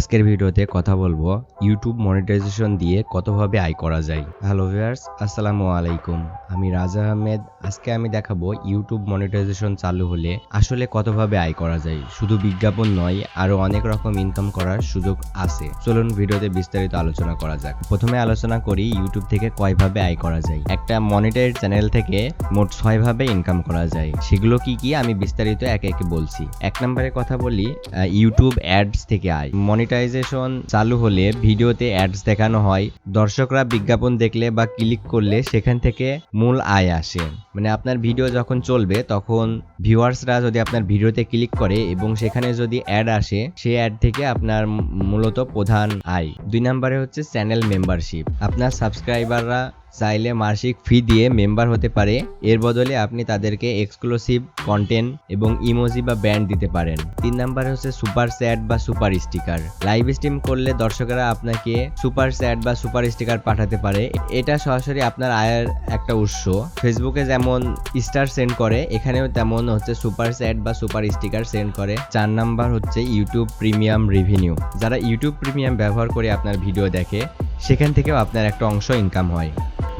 আজকের ভিডিওতে কথা বলব ইউটিউব মনিটাইজেশন দিয়ে কতভাবে আয় করা যায়। হ্যালো ভিউয়ার্স আসসালামু আলাইকুম। আমি রাজা আহমেদ। আজকে আমি দেখাবো ইউটিউব মনিটাইজেশন চালু হলে আসলে কতভাবে আয় করা যায়। শুধু বিজ্ঞাপন নয়, আরও অনেক রকম ইনকাম করার সুযোগ আছে। চলুন ভিডিওতে বিস্তারিত আলোচনা করা যাক। প্রথমে আলোচনা করি ইউটিউব থেকে কয়ভাবে আয় করা যায়। একটা মনিটাইজ চ্যানেল থেকে মোট ছয় ভাবে ইনকাম করা যায়। সেগুলো কি কি আমি বিস্তারিত একে একে বলছি। এক নম্বরে কথা বলি ইউটিউব অ্যাডস থেকে আয়। মনিটাইজেশন চালু হলে ভিডিওতে অ্যাডস দেখানো হয়। দর্শকরা বিজ্ঞাপন দেখলে বা ক্লিক করলে সেখান থেকে মূল আয় আসে। মানে আপনার ভিডিও যখন চলবে, তখন ভিউয়ার্সরা যদি আপনার ভিডিওতে ক্লিক করে এবং সেখানে যদি অ্যাড আসে, সেই অ্যাড থেকে আপনার মূলত প্রধান আয়। দুই নম্বরে হচ্ছে চ্যানেল মেম্বারশিপ আপনার সাবস্ক্রাইবাররা চাইলে মাসিক ফি দিয়ে মেম্বার হতে পারে। এর বদলে আপনি তাদেরকে এক্সক্লুসিভ কন্টেন্ট এবং ইমোজি বা ব্যান্ড দিতে পারেন। তিন নাম্বার হচ্ছে সুপার স্যাট বা সুপার স্টিকার লাইভ স্ট্রিম করলে দর্শকরা আপনাকে সুপার স্যাট বা সুপার স্টিকার পাঠাতে পারে। এটা সরাসরি আপনার আয়ের একটা উৎস। ফেসবুকে যেমন স্টার সেন্ড করে, এখানেও তেমন হচ্ছে সুপার স্যাট বা সুপার স্টিকার সেন্ড করে। চার নাম্বার হচ্ছে ইউটিউব প্রিমিয়াম রেভিনিউ যারা ইউটিউব প্রিমিয়াম ব্যবহার করে আপনার ভিডিও দেখে, সেখান থেকেও আপনার একটা অংশ ইনকাম হয়।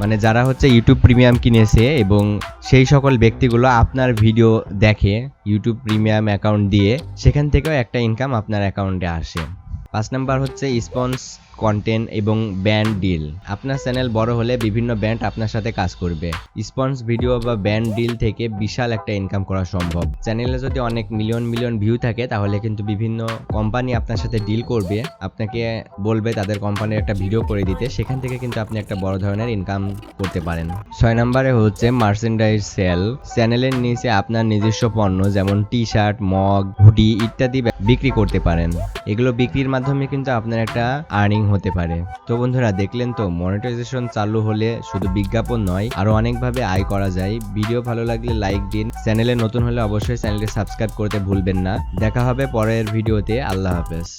মানে যারা হচ্ছে ইউটিউব প্রিমিয়াম কিনেছে এবং সেই সকল ব্যক্তিগুলো আপনার ভিডিও দেখে ইউটিউব প্রিমিয়াম অ্যাকাউন্ট দিয়ে, সেখান থেকেও একটা ইনকাম আপনার অ্যাকাউন্টে আসে। পাঁচ নাম্বার হচ্ছে স্পন্স কন্টেন্ট এবং ব্যান্ড ডিল আপনার চ্যানেল বড় হলে বিভিন্ন ব্যান্ড আপনার সাথে কাজ করবে। স্পন্স ভিডিও বা ব্যান্ড ডিল থেকে বিশাল একটা ইনকাম করা সম্ভব। চ্যানেলে যদি অনেক মিলিয়ন মিলিয়ন ভিউ থাকে, তাহলে কিন্তু বিভিন্ন কোম্পানি আপনার সাথে ডিল করবে। আপনাকে বলবে তাদের কোম্পানির একটা ভিডিও করে দিতে। সেখান থেকে কিন্তু আপনি একটা বড় ধরনের ইনকাম করতে পারেন। ছয় নম্বরে হচ্ছে মার্চেন্ডাইজ সেল চ্যানেলের নিচে আপনার নিজস্ব পণ্য, যেমন টি শার্ট মগ হুডি ইত্যাদি বিক্রি করতে পারেন। এগুলো বিক্রির মাধ্যমে কিন্তু আপনার একটা আর্নিং হতে পারে। তো বন্ধুরা, দেখলেন তো মনিটাইজেশন চালু হলে শুধু বিজ্ঞাপন নয়, আরও অনেকভাবে আয় করা যায়। ভিডিও ভালো লাগলে লাইক দিন। চ্যানেলে নতুন হলে অবশ্যই চ্যানেলটি সাবস্ক্রাইব করতে ভুলবেন না। দেখা হবে পরের ভিডিওতে। আল্লাহ হাফেজ।